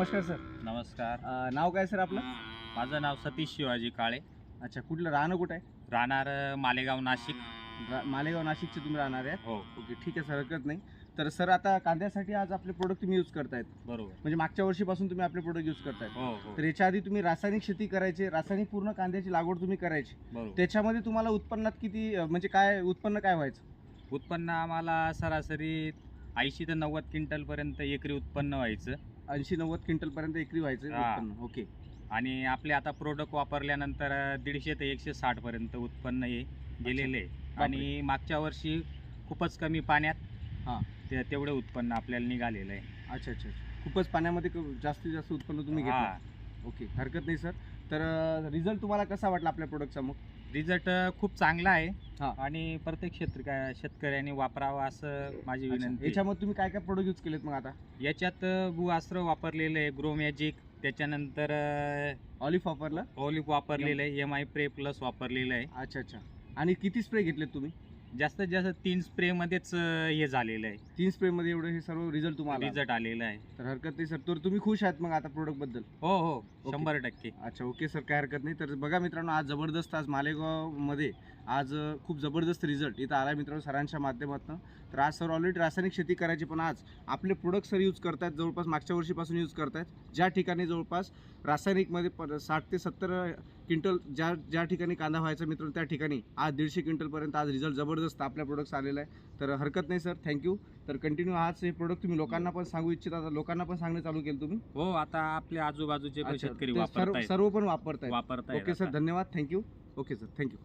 नमस्कार सर. नमस्कार. अ, नाव काय सर आपलं? माझं नाव सतीश शिवाजी काळे. अच्छा कुठलं? राहणं कुठं आहे? राहणार अ, मालेगाव नाशिक. रा- मालेगाव नाशिकचे तुम्ही राहणार आहे? हो. ओके ठीक आहे सर हरकत नाही. तर सर आता कांद्यासाठी आज आपले प्रोडक्ट तुम्ही यूज करतायत. बरोबर. म्हणजे मागच्या वर्षीपासून तुम्ही आपले प्रोडक्ट यूज करतायत. हो हो. तर याच्या आधी तुम्ही रासायनिक शेती करायची रासायनिक पूर्ण कांद्याची लागवड तुम्ही करायची. बरोबर. त्याच्यामध्ये तुम्हाला उत्पन्नात किती अ, म्हणजे काय उत्पन्न काय व्हायचं? उत्पन्न आम्हाला सरासरी ऐंशी ते नव्वद क्विंटलपर्यंत एकरी उत्पन्न व्हायचं. ऐंशी नव्वद क्विंटलपर्यंत एकरी व्हायचं हा. उत्पन्न. ओके. आणि आपले आता प्रोडक्ट वापरल्यानंतर दीडशे ते एकशे साठपर्यंत उत्पन्न हे गेलेले आहे. आणि मागच्या वर्षी खूपच कमी पाण्यात हा. ते तेवढे उत्पन्न आपल्याला निघालेलं आहे. अच्छा अच्छा अच्छा. खूपच पाण्यामध्ये क- जास्तीत जास्त उत्पन्न तुम्ही हा. घेता ओके हरकत नाही सर. तर रिझल्ट तुम्हाला कसा वाटला आपल्या प्रोडक्टचा मग? रिझल्ट खूप चांगला आहे. हा. आणि प्रत्येक शेतक शेतकऱ्यांनी वापरावं असं माझी. विनंती आहे. याच्यामध्ये तुम्ही काय काय प्रोडक्ट यूज केलेत मग आता? याच्यात भूअस्त्र वापरलेलं आहे ग्रो मॅजिक. त्याच्यानंतर ऑलिफ वापरला? ऑलिफ वापरलेलं आहे एम आय प्रे प्लस वापरलेलं आहे. अच्छा अच्छा. आणि किती स्प्रे घेतलेत तुम्ही? जास्तीत जास्त तीन स्प्रे मध्येच अं, हे झालेलं आहे. तीन स्प्रे मध्ये एवढे हे सर्व रिझल्ट तुम्हाला? आला. रिझल्ट आलेला आहे. तर हरकत नाही सर. तर तुम्ही खुश आहात मग आता प्रोडक्टबद्दल? हो हो. शंभर टक्के. अच्छा ओके सर. काय हरकत नाही. तर बघा मित्रांनो आज जबरदस्त आज मालेगावमध्ये आज अ, खूप जबरदस्त रिझल्ट इथं आला मित्रांनो सरांच्या माध्यमातून. तर आज सर ऑलरेडी रासायनिक शेती करायची पण आज आपले प्रोडक्ट सर यूज करतायत जवळपास मागच्या वर्षीपासून यूज करतायत. ज्या ठिकाणी जवळपास रासायनिकमध्ये प साठ ते सत्तर क्विंटल ज्या ज्या ठिकाणी कांदा व्हायचा मित्रांनो त्या ठिकाणी आज दीडशे क्विंटलपर्यंत आज रिझल्ट जबरदस्त आपल्या प्रोडक्ट्स आलेला आहे. तर हरकत नाही सर थँक्यू तर कंटिन्यू आज हे प्रोडक्ट तुम्ही लोकांना पण सांगू इच्छिता लोकांना पण सांगणं चालू केलं तुम्ही. हो आता आपल्या आजूबाजूचे शेतकरी सर्व पण वापरतायत. वापरतायत ओके सर. धन्यवाद. Thank you okay sir thank you